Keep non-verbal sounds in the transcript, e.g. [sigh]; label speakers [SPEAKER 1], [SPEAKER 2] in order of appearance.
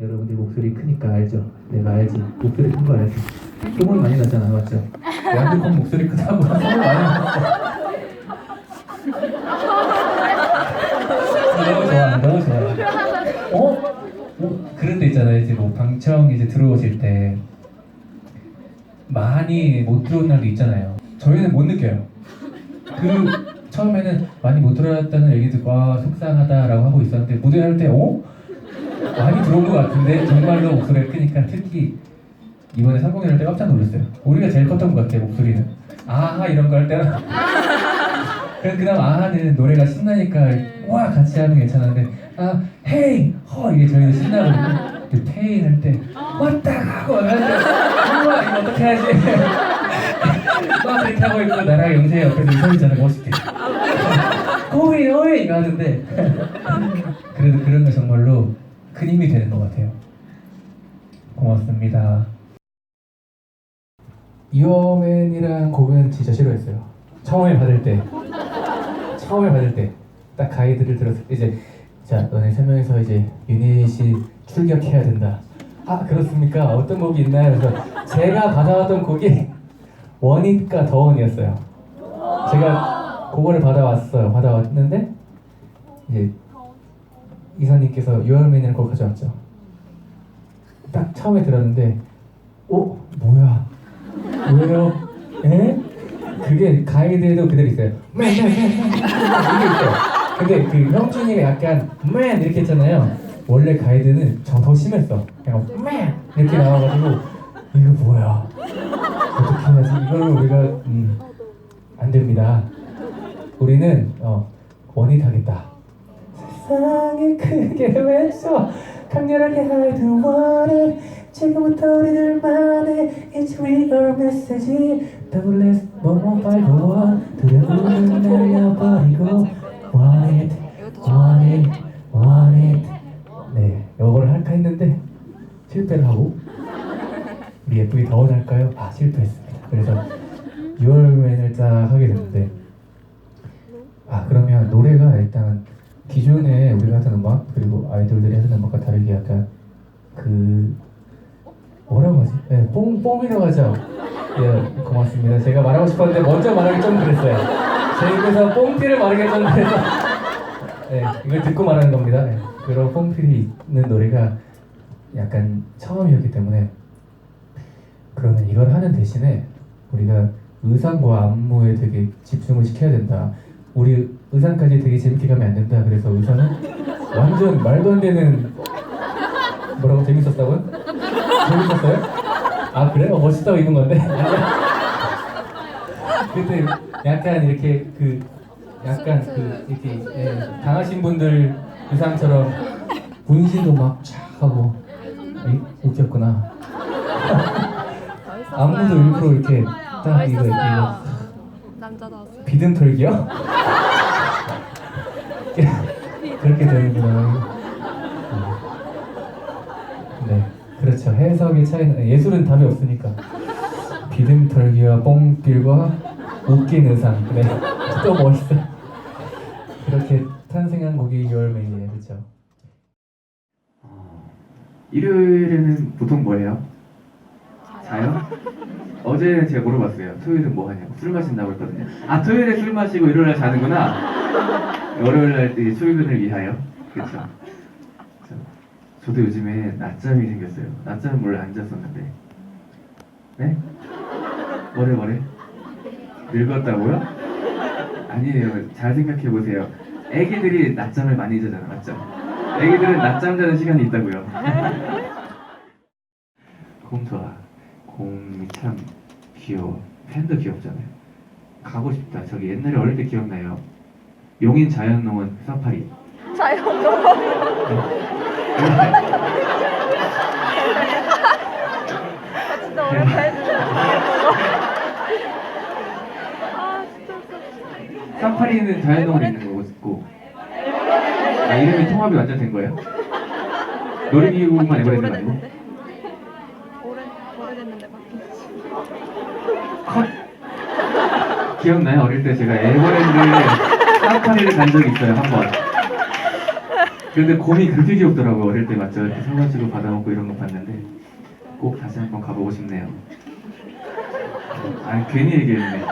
[SPEAKER 1] 여러분들 목소리 크니까 알죠? 내가 알지. 목소리 큰 거 알지. 소문 많이 나잖아, 맞죠? 양들콩 목소리 크다고 소문 많이 났어. 너무 좋아, 너무 좋아. 어? 어? 그런 데 있잖아요. 이제 뭐 방청 이제 들어오실 때 많이 못 들어온 날도 있잖아요. 저희는 못 느껴요. 그 처음에는 많이 못 들어왔다는 얘기 듣고 아 속상하다라고 하고 있었는데 무대 할 때 어? 많이 들어온 것 같은데 정말로 목소리가 크니까 특히 이번에 상공연 할 때 깜짝 놀랐어요. 우리가 제일 컸던 것 같아요 목소리는. 아하 이런 거 할 때는 [laughs] 그럼 그다음 아하는 노래가 신나니까 와 같이 하면 괜찮은데 아 헤이 허 이게 저희는 신나거든요. 그 페인 할 때 왔다 하고 하면 우와 이거 어떻게 하지? [laughs] 막 하고 있고 나랑 영세 옆에서 이 소리 자르고 멋있게 [laughs] 오이 오이 이거 하는데 그래도 그런 거 정말로 큰 힘이 되는 것 같아요. 고맙습니다. 이어맨이랑 곡은 진짜 싫어했어요. 처음에 받을 때, 처음에 받을 때 딱 가이드를 들었을 때 이제 자 너네 세 명이서 이제 유닛이 출격해야 된다. 아 그렇습니까? 어떤 곡이 있나요? 그래서 제가 받아왔던 곡이 원잇과 더원이었어요. 제가 그거를 받아왔어요. 받아왔는데 이제 이사님께서 유얼맨이라는 곡 가져왔죠. 딱 처음에 들었는데, 어 뭐야? 왜요? 에? 그게 가이드에도 그대로 있어요. 맨. 이게 있어요. 근데 그 형준이가 약간 맨 이렇게 했잖아요. 원래 가이드는 저더 심했어. 그냥 맨 이렇게 나와가지고 이거 뭐야? 어떻게 해야지? 이걸 우리가 음, 안 됩니다. 우리는 어, 원잇 하겠다. 세상에 크게 외쳐 강렬하게 the water 지금부터 우리들만의 It's real message Double S five one 두려움은 날려버리고 Want it, want it, want it 네, 요거를 할까 했는데 실패를 하고 우리 예쁘게 더 원할까요? 아 실패했습니다 그래서 6월맨을 딱 하게 됐는데 아 그러면 노래가 일단 기존에 우리가 하던 음악 그리고 아이돌들이 하던 음악과 다르게 약간 그 뭐라고 하지? 네, 뽕 뽕이라고 하죠. 예, 고맙습니다. 제가 말하고 싶었는데 먼저 말하기 좀 그랬어요. 제 입에서 뽕필을 말하기 좀 그래서 네, 이걸 듣고 말하는 겁니다. 네, 그런 뽕필이 있는 노래가 약간 처음이었기 때문에 그러면 이걸 하는 대신에 우리가 의상과 안무에 되게 집중을 시켜야 된다. 우리 의상까지 되게 재밌게 가면 안 된다. 그래서 의상은 완전 말도 안 되는 뭐라고 재밌었다고요? 재밌었어요? 아 그래? 어, 멋있다고 입은 건데? 그때 약간 이렇게 그 약간 그 이렇게 예, 강하신 분들 의상처럼 분신도 막쫙 하고 에이, 웃겼구나. 안무도 일부러 이렇게 딱 이거
[SPEAKER 2] 남자다웠어요.
[SPEAKER 1] 비듬 털기요? [laughs] 그렇게 되는구나. 네, 그렇죠. 해석의 차이는 예술은 답이 없으니까 비듬 털기와 뽕필과 웃긴 의상. 네, [laughs] 또 멋있어. 그렇게 탄생한 곡이 열매이에요, 그렇죠?
[SPEAKER 3] 일요일에는 보통 뭐해요? 자요? 어제 제가 물어봤어요. 토요일은 뭐 하냐고. 술 마신다고 했거든요. 아, 토요일에 술 마시고 일요일날 자는구나. 월요일날 이 출근을 위하여. 저, 저도 요즘에 낮잠이 생겼어요. 낮잠은 원래 안 잤었는데. 네? 뭐래, 뭐래? 늙었다고요? 아니에요. 잘 생각해 보세요. 애기들이 낮잠을 많이 자잖아, 맞죠? 애기들은 낮잠 자는 시간이 있다고요. [laughs] 곰 좋아. 곰이 참 귀여워. 팬도 귀엽잖아요. 가고 싶다. 저기 옛날에 어릴 때 기억나요. 용인 자연농원 사파리.
[SPEAKER 2] 자연농원. 아, 진짜 어렵다 웃겨.
[SPEAKER 3] 사파리는 자연농원에 있는 거고. 아, 이름이 통합이 완전 된 거예요? 놀이기구만 거 아니고?
[SPEAKER 2] 오래됐는데. 오래, 오래됐는데 바뀌었지.
[SPEAKER 3] 컷! 기억나요? 어릴 때 제가 에버랜드 사파리를 간 적이 있어요, 한 번. 근데 곰이 그렇게 귀엽더라고요 어릴 때 맞죠? 이렇게 서가지고 받아먹고 이런 거 봤는데 꼭 다시 한번 가보고 싶네요 아니 괜히 얘기했네